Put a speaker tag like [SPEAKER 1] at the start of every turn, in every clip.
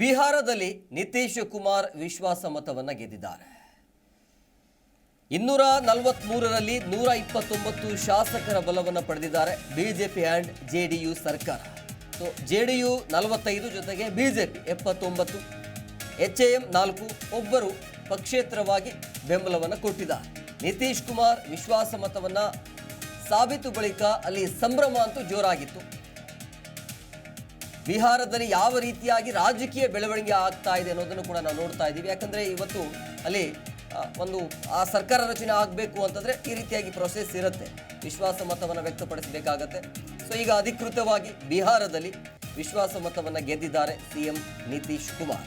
[SPEAKER 1] ಬಿಹಾರದಲ್ಲಿ ನಿತೀಶ್ ಕುಮಾರ್ ವಿಶ್ವಾಸ ಮತವನ್ನು ಗೆದ್ದಿದ್ದಾರೆ. ಇನ್ನೂರ ನಲವತ್ಮೂರರಲ್ಲಿ ನೂರ ಇಪ್ಪತ್ತೊಂಬತ್ತು ಶಾಸಕರ ಬಲವನ್ನು ಪಡೆದಿದ್ದಾರೆ BJP and J D U ಸರ್ಕಾರ. ಸೊ ಜೆ ಡಿ ಯು ನಲವತ್ತೈದು ಜೊತೆಗೆ ಬಿಜೆಪಿ ಎಪ್ಪತ್ತೊಂಬತ್ತು, ಎಚ್ ಎ ಎಂ ನಾಲ್ಕು, ಒಬ್ಬರು ಪಕ್ಷೇತರವಾಗಿ ಬೆಂಬಲವನ್ನು ಕೊಟ್ಟಿದ್ದಾರೆ. ನಿತೀಶ್ ಕುಮಾರ್ ವಿಶ್ವಾಸ ಮತವನ್ನು ಸಾಬೀತು ಬಳಿಕ ಅಲ್ಲಿ ಸಂಭ್ರಮ ಅಂತೂ ಜೋರಾಗಿತ್ತು. ಬಿಹಾರದಲ್ಲಿ ಯಾವ ರೀತಿಯಾಗಿ ರಾಜಕೀಯ ಬೆಳವಣಿಗೆ ಆಗ್ತಾ ಇದೆ ಅನ್ನೋದನ್ನು ಕೂಡ ನಾವು ನೋಡ್ತಾ ಇದ್ದೀವಿ. ಯಾಕಂದ್ರೆ ಇವತ್ತು ಅಲ್ಲಿ ಒಂದು, ಆ ಸರ್ಕಾರ ರಚನೆ ಆಗಬೇಕು ಅಂತಂದ್ರೆ ಈ ರೀತಿಯಾಗಿ ಪ್ರೊಸೆಸ್ ಇರುತ್ತೆ. ವಿಶ್ವಾಸ ಮತವನ್ನು ವ್ಯಕ್ತಪಡಿಸಬೇಕಾಗತ್ತೆ. ಸೊ ಈಗ ಅಧಿಕೃತವಾಗಿ ಬಿಹಾರದಲ್ಲಿ ವಿಶ್ವಾಸ ಮತವನ್ನು ಗೆದ್ದಿದ್ದಾರೆ ಸಿಎಂ ನಿತೀಶ್ ಕುಮಾರ್.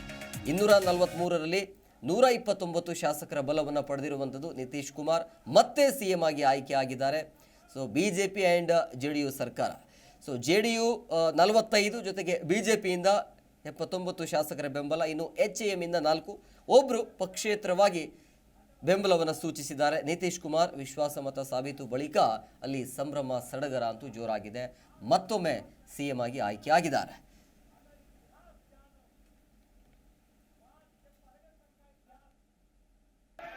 [SPEAKER 1] ಇನ್ನೂರ ನಲವತ್ಮೂರರಲ್ಲಿ ನೂರ ಇಪ್ಪತ್ತೊಂಬತ್ತು ಶಾಸಕರ ಬಲವನ್ನು ಪಡೆದಿರುವಂಥದ್ದು ನಿತೀಶ್ ಕುಮಾರ್. ಮತ್ತೆ ಸಿಎಂ ಆಗಿ ಆಯ್ಕೆ ಆಗಿದ್ದಾರೆ. So B J P and J U ಸರ್ಕಾರ. ಸೊ ಜೆ ಡಿ ಯು ನಲವತ್ತೈದು ಜೊತೆಗೆ ಬಿ ಜೆ ಪಿಯಿಂದ ಎಪ್ಪತ್ತೊಂಬತ್ತು ಶಾಸಕರ ಬೆಂಬಲ ಇನ್ನು ಎಚ್ ಎ ಇಂದ ನಾಲ್ಕು ಒಬ್ಬರು ಪಕ್ಷೇತರವಾಗಿ ಬೆಂಬಲವನ್ನು ಸೂಚಿಸಿದ್ದಾರೆ ನಿತೀಶ್ ಕುಮಾರ್ ವಿಶ್ವಾಸ ಮತ ಸಾಬೀತು ಬಳಿಕ ಅಲ್ಲಿ ಸಂಭ್ರಮ ಸಡಗರ ಅಂತೂ ಜೋರಾಗಿದೆ ಮತ್ತೊಮ್ಮೆ ಸಿಎಂ ಆಗಿ ಆಯ್ಕೆಯಾಗಿದ್ದಾರೆ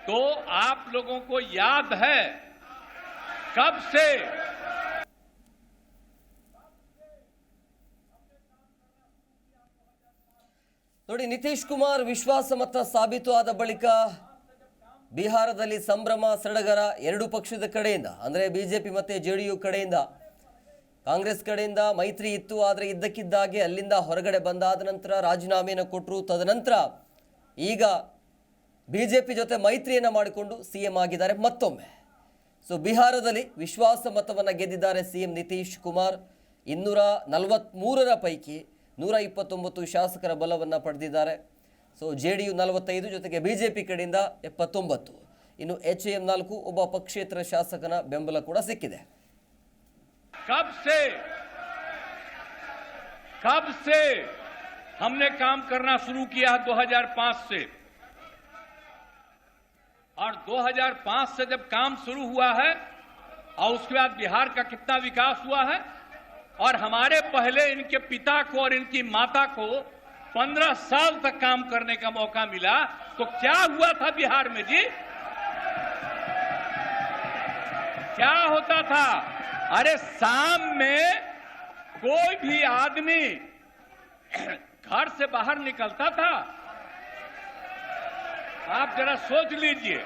[SPEAKER 2] तो आप लोगों को याद है कब से
[SPEAKER 1] ನೋಡಿ, ನಿತೀಶ್ ಕುಮಾರ್ ವಿಶ್ವಾಸ ಮತ ಸಾಬೀತು ಆದ ಬಳಿಕ ಬಿಹಾರದಲ್ಲಿ ಸಂಭ್ರಮ, ಸಡಗರ ಎರಡು ಪಕ್ಷದ ಕಡೆಯಿಂದ, ಅಂದರೆ ಬಿಜೆಪಿ ಮತ್ತು ಜೆ ಡಿ ಯು ಕಡೆಯಿಂದ, ಕಾಂಗ್ರೆಸ್ ಕಡೆಯಿಂದ ಮೈತ್ರಿ ಇತ್ತು, ಆದರೆ ಇದ್ದಕ್ಕಿದ್ದಾಗೆ ಅಲ್ಲಿಂದ ಹೊರಗಡೆ ಬಂದಾದ ನಂತರ ರಾಜೀನಾಮೆಯನ್ನು ಕೊಟ್ಟರು ತದನಂತರ ಈಗ ಬಿ ಜೆ ಪಿ ಜೊತೆ ಮೈತ್ರಿಯನ್ನು ಮಾಡಿಕೊಂಡು ಸಿ ಎಂ ಆಗಿದ್ದಾರೆ ಮತ್ತೊಮ್ಮೆ. ಸೊ ಬಿಹಾರದಲ್ಲಿ ವಿಶ್ವಾಸ ಮತವನ್ನು ಗೆದ್ದಿದ್ದಾರೆ ಸಿ ಎಂ ನಿತೀಶ್ ಕುಮಾರ್. ಇನ್ನೂರ ನಲವತ್ತ್ಮೂರರ ಪೈಕಿ ನೂರ ಇಪ್ಪತ್ತೊಂಬತ್ತು ಶಾಸಕರ ಬಲವನ್ನು ಪಡೆದಿದ್ದಾರೆ ಸೊ ಜೆ ಡಿ ಯು ನಲವತ್ತೈದು ಜೊತೆಗೆ ಬಿ ಜೆ ಪಿ ಕಡೆಯಿಂದ ಎಪ್ಪತ್ತೊಂಬತ್ತು ಇನ್ನು ಎಚ್ ಎಂ ನಾಲ್ಕು ಒಬ್ಬ ಪಕ್ಷೇತರ ಶಾಸಕನ ಬೆಂಬಲ ಕೂಡ ಸಿಕ್ಕಿದೆ
[SPEAKER 2] कब से कब से हमने काम करना शुरू किया है 2005 से और 2005 से जब काम शुरू हुआ है और उसके बाद बिहार का कितना विकास हुआ है और हमारे पहले इनके पिता को और इनकी माता को 15 साल तक काम करने का मौका मिला। तो क्या हुआ था बिहार में जी? क्या होता था? अरे, शाम में कोई भी आदमी घर से बाहर निकलता था। आप जरा सोच लीजिए।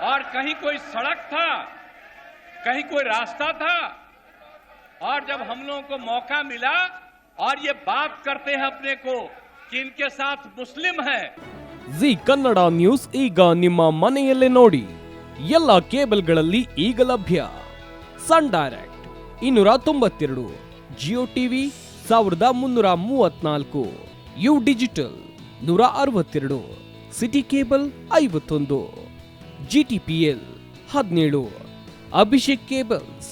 [SPEAKER 2] और कहीं कोई सड़क था, कहीं कोई रास्ता था और जब हम लोगों को मौका मिला और ये बात करते हैं अपने को कि इनके साथ मुस्लिम है
[SPEAKER 3] ಜಿ ಕನ್ನಡ ನ್ಯೂಸ್ ಈಗ ನಿಮ್ಮ ಮನೆಯಲ್ಲೇ ನೋಡಿ ಎಲ್ಲ ಕೇಬಲ್ಗಳಲ್ಲಿ ಈಗ ಲಭ್ಯ ಸನ್ ಡೈರೆಕ್ಟ್ ಇನ್ನೂರ ತೊಂಬತ್ತೆರಡು ಜಿಯೋ ಟಿವಿ ಸಾವಿರದ ಮುನ್ನೂರ ಮೂವತ್ನಾಲ್ಕು ಯು ಡಿಜಿಟಲ್ ನೂರ ಅರವತ್ತೆರಡು ಸಿಟಿ ಕೇಬಲ್ ಐವತ್ತೊಂದು ಜಿ ಟಿ ಪಿ ಎಲ್ ಹದಿನೇಳು ಅಭಿಷೇಕ್ ಕೇಬಲ್ಸ್